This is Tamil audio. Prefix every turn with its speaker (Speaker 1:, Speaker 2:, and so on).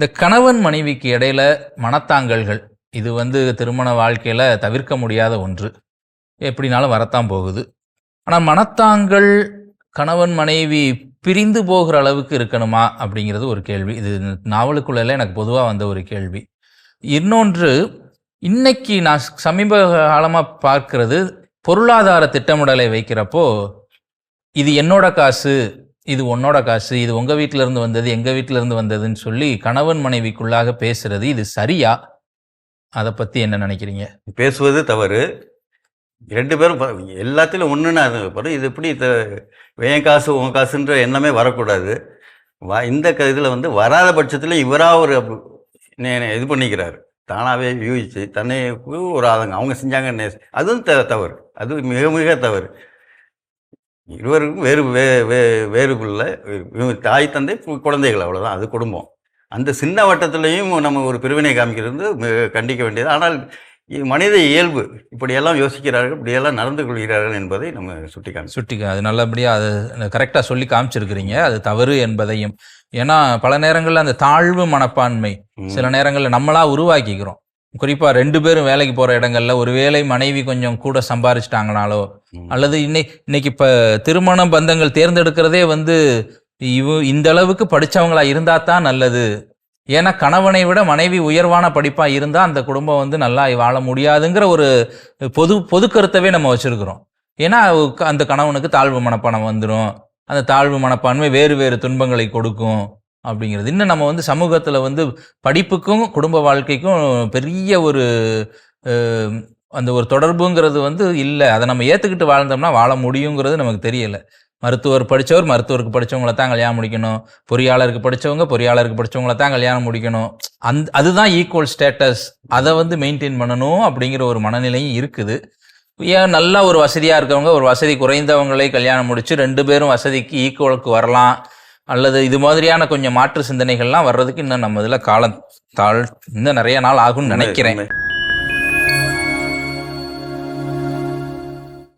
Speaker 1: இந்த கணவன் மனைவிக்கு இடையில மனத்தாங்கல்கள் இது வந்து திருமண வாழ்க்கையில தவிர்க்க முடியாத ஒன்று. எப்படினாலும் வரத்தான் போகுது. ஆனால் மனத்தாங்கள் கணவன் மனைவி பிரிந்து போகிற அளவுக்கு இருக்கணுமா அப்படிங்கிறது ஒரு கேள்வி. இது நாவலுக்குள்ளெல்லாம் எனக்கு பொதுவாக வந்த ஒரு கேள்வி. இன்னொன்று இன்னைக்கு நான் சமீப காலமாக பார்க்கிறது பொருளாதார திட்டமிடலை வைக்கிறப்போ இது என்னோட காசு இது உன்னோட காசு இது உங்கள் வீட்டிலேருந்து வந்தது எங்கள் வீட்டிலேருந்து வந்ததுன்னு சொல்லி கணவன் மனைவிக்குள்ளாக பேசுறது இது சரியா? அதை பற்றி என்ன நினைக்கிறீங்க?
Speaker 2: பேசுவது தவறு. ரெண்டு பேரும் ப- எல்லாத்திலும் ஒன்றுன்னு அது இது எப்படி த- என் காசு உன் காசுன்ற எண்ணமே வரக்கூடாது. வ இந்த க இதில் வந்து வராத பட்சத்தில் இவராக ஒரு அப்~ நே- நே- இது பண்ணிக்கிறாரு. தானாகவே யூகிச்சு தன்னை ஒரு ஆதங்க அவங்க செஞ்சாங்கன்னு அதுவும் த தவறு. அது மிக மிக தவறு. இருவருக்கும் வேறு வே வே வேறுக்குள்ள இவங்க தாய் தந்தை குழந்தைகள் அவ்வளோதான் அது குடும்பம். அந்த சின்ன வட்டத்திலையும் நம்ம ஒரு பிரிவினை காமிக்கிறது மிக கண்டிக்க வேண்டியது. ஆனால் மனித இயல்பு இப்படியெல்லாம் யோசிக்கிறார்கள் இப்படியெல்லாம் நடந்து கொள்கிறார்கள் என்பதை நம்ம சுட்டி காமிச்சோம்
Speaker 1: சுட்டி அது நல்லபடியா அது கரெக்டா சொல்லி காமிச்சிருக்கிறீங்க. அது தவறு என்பதையும். ஏன்னா பல நேரங்கள்ல அந்த தாழ்வு மனப்பான்மை சில நேரங்கள்ல நம்மளா உருவாக்கிக்கிறோம். குறிப்பா ரெண்டு பேரும் வேலைக்கு போற இடங்கள்ல ஒருவேளை மனைவி கொஞ்சம் கூட சம்பாரிச்சிட்டாங்கனாலோ அல்லது இன்னை இன்னைக்கு இப்ப திருமண பந்தங்கள் தேர்ந்தெடுக்கிறதே வந்து இவ இந்த அளவுக்கு படிச்சவங்களா இருந்தா தான் நல்லது. ஏன்னா கணவனை விட மனைவி உயர்வான படிப்பா இருந்தா அந்த குடும்பம் வந்து நல்லா வாழ முடியாதுங்கிற ஒரு பொது பொது கருத்தவே நம்ம வச்சிருக்கிறோம். ஏன்னா அந்த கணவனுக்கு தாழ்வு மனப்பானம் வந்துடும் அந்த தாழ்வு மனப்பான்மை வேறு வேறு துன்பங்களை கொடுக்கும். அப்படிங்கிறது. இன்னும் நம்ம வந்து சமூகத்தில் வந்து படிப்புக்கும் குடும்ப வாழ்க்கைக்கும் பெரிய ஒரு அந்த ஒரு தொடர்புங்கிறது வந்து இல்லை. அதை நம்ம ஏற்றுக்கிட்டு வாழ்ந்தோம்னா வாழ முடியுங்கிறது நமக்கு தெரியலை. மருத்துவர் படித்தவர் மருத்துவருக்கு படித்தவங்கள தான் கல்யாணம் முடிக்கணும். பொறியாளருக்கு படித்தவங்க பொறியாளருக்கு படித்தவங்கள தான் கல்யாணம் முடிக்கணும். அந் அதுதான் ஈக்குவல் ஸ்டேட்டஸ் அதை வந்து மெயின்டைன் பண்ணணும் அப்படிங்கிற ஒரு மனநிலையும் இருக்குது. ஏன் நல்லா ஒரு வசதியாக இருக்கவங்க ஒரு வசதி குறைந்தவங்களே கல்யாணம் முடித்து ரெண்டு பேரும் வசதிக்கு ஈக்குவலுக்கு வரலாம். அல்லது இது மாதிரியான கொஞ்சம் மாற்று சிந்தனைகள்லாம் வர்றதுக்கு இன்னும் நம்ம இதில் காலம் தாழ் இன்னும் நிறைய நாள் ஆகும்னு நினைக்கிறேன்.